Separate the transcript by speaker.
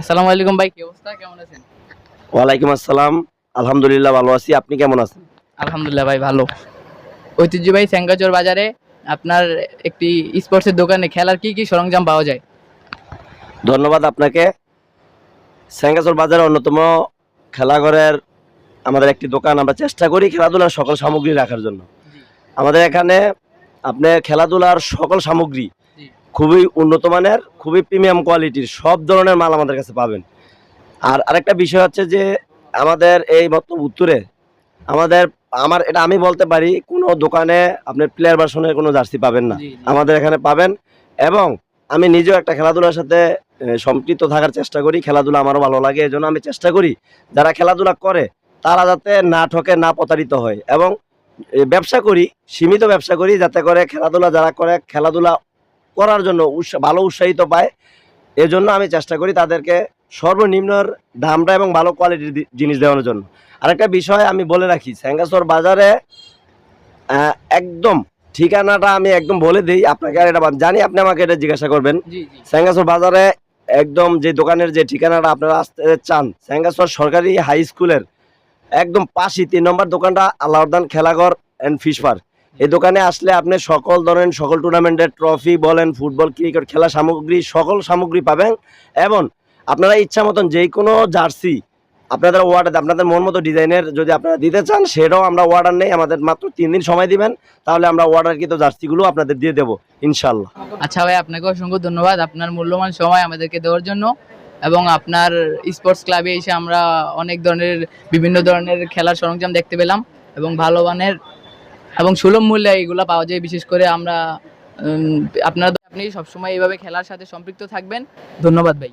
Speaker 1: আসসালামু আলাইকুম ভাই কি অবস্থা? কেমন আছেন?
Speaker 2: ওয়ালাইকুম আসসালাম। আলহামদুলিল্লাহ ভালো আছি। আপনি কেমন আছেন?
Speaker 1: আলহামদুলিল্লাহ ভাই ভালো। ঐতিহ্যবাহী স্যাঙ্গাচোর বাজারে আপনার একটি স্পোর্টসের দোকানে খেলার কি কি সরঞ্জাম পাওয়া যায়?
Speaker 2: ধন্যবাদ আপনাকে। স্যাঙ্গাসোর বাজারে অন্যতম খেলাঘরের আমাদের একটি দোকান। আমরা চেষ্টা করি খেলাধুলার সকল সামগ্রী রাখার জন্য। আমাদের এখানে আপনি খেলাধুলার সকল সামগ্রী। খুবই উন্নত মানের খুবই প্রিমিয়াম কোয়ালিটির সব ধরনের মাল আমাদের কাছে পাবেন আর আরেকটা বিষয় হচ্ছে যে আমাদের এই বর্তমান উত্তরে আমাদের আমার এটা আমি বলতে পারি কোনো দোকানে আপনি প্লেয়ার ভার্সনের কোনো জার্সি পাবেন না। আমাদের এখানে পাবেন এবং আমি নিজেও একটা খেলাধুলার সাথে সম্পৃক্ত থাকার চেষ্টা করি খেলাধুলা আমারও ভালো লাগে এজন্য আমি চেষ্টা করি যারা খেলাধুলা করে তারা যাতে না ঠকে না প্রতারিত হয় এবং ব্যবসা করি সীমিত ব্যবসা করি যাতে করে খেলাধুলা যারা করে খেলাধুলা করার জন্য উৎসা- ভালো উৎসাহিত পায়। এজন্য আমি চেষ্টা করি তাদেরকে সর্বনিম্নর দামটা এবং ভালো কোয়ালিটির জিনিস দেওয়ানোর জন্য। আরেকটা বিষয় আমি বলে রাখি স্যাঙ্গাসোর বাজারে একদম ঠিকানাটা আমি একদম বলে দিই আপনাকে আর এটা জানি আপনি আমাকে এটা জিজ্ঞাসা করবেন। স্যাঙ্গাসোর বাজারে একদম যে দোকানের যে ঠিকানাটা আপনারা আসতে চান স্যাঙ্গাসোর সরকারি হাই স্কুলের একদম পাশে তিন নম্বর দোকানটা Allahdan Khelaghar and fish park এই দোকানে আসলে আপনি সকল ধরনের, সকল টুর্নামেন্টের ট্রফি বলেন ফুটবল ক্রিকেট খেলা সামগ্রী, সকল সামগ্রী পাবেন। এবং আপনারা ইচ্ছা মতন যে কোনো জার্সি আপনাদের ওয়ার্ডার আপনাদের মন মতো ডিজাইনের যদি আপনারা দিতে চান, সেটাও আমরা অর্ডার নেই। আমাদের মাত্র তিন দিন সময় দিবেন। তাহলে আমরা অর্ডারকৃত জার্সিগুলো আপনাদের দিয়ে দেবো ইনশাল্লাহ
Speaker 1: আচ্ছা ভাই, আপনাকে অসংখ্য ধন্যবাদ। আপনার মূল্যবান সময় আমাদেরকে দেওয়ার জন্য এবং আপনার স্পোর্টস ক্লাবে এসে আমরা অনেক ধরনের, বিভিন্ন ধরনের খেলার সরঞ্জাম দেখতে পেলাম এবং ভালো মানের এবং সুলভ মূল্যে এগুলো পাওয়া যায়। বিশেষ করে আমরা আপনারা আপনি সবসময় এইভাবে খেলার সাথে সম্পৃক্ত থাকবেন। ধন্যবাদ ভাই।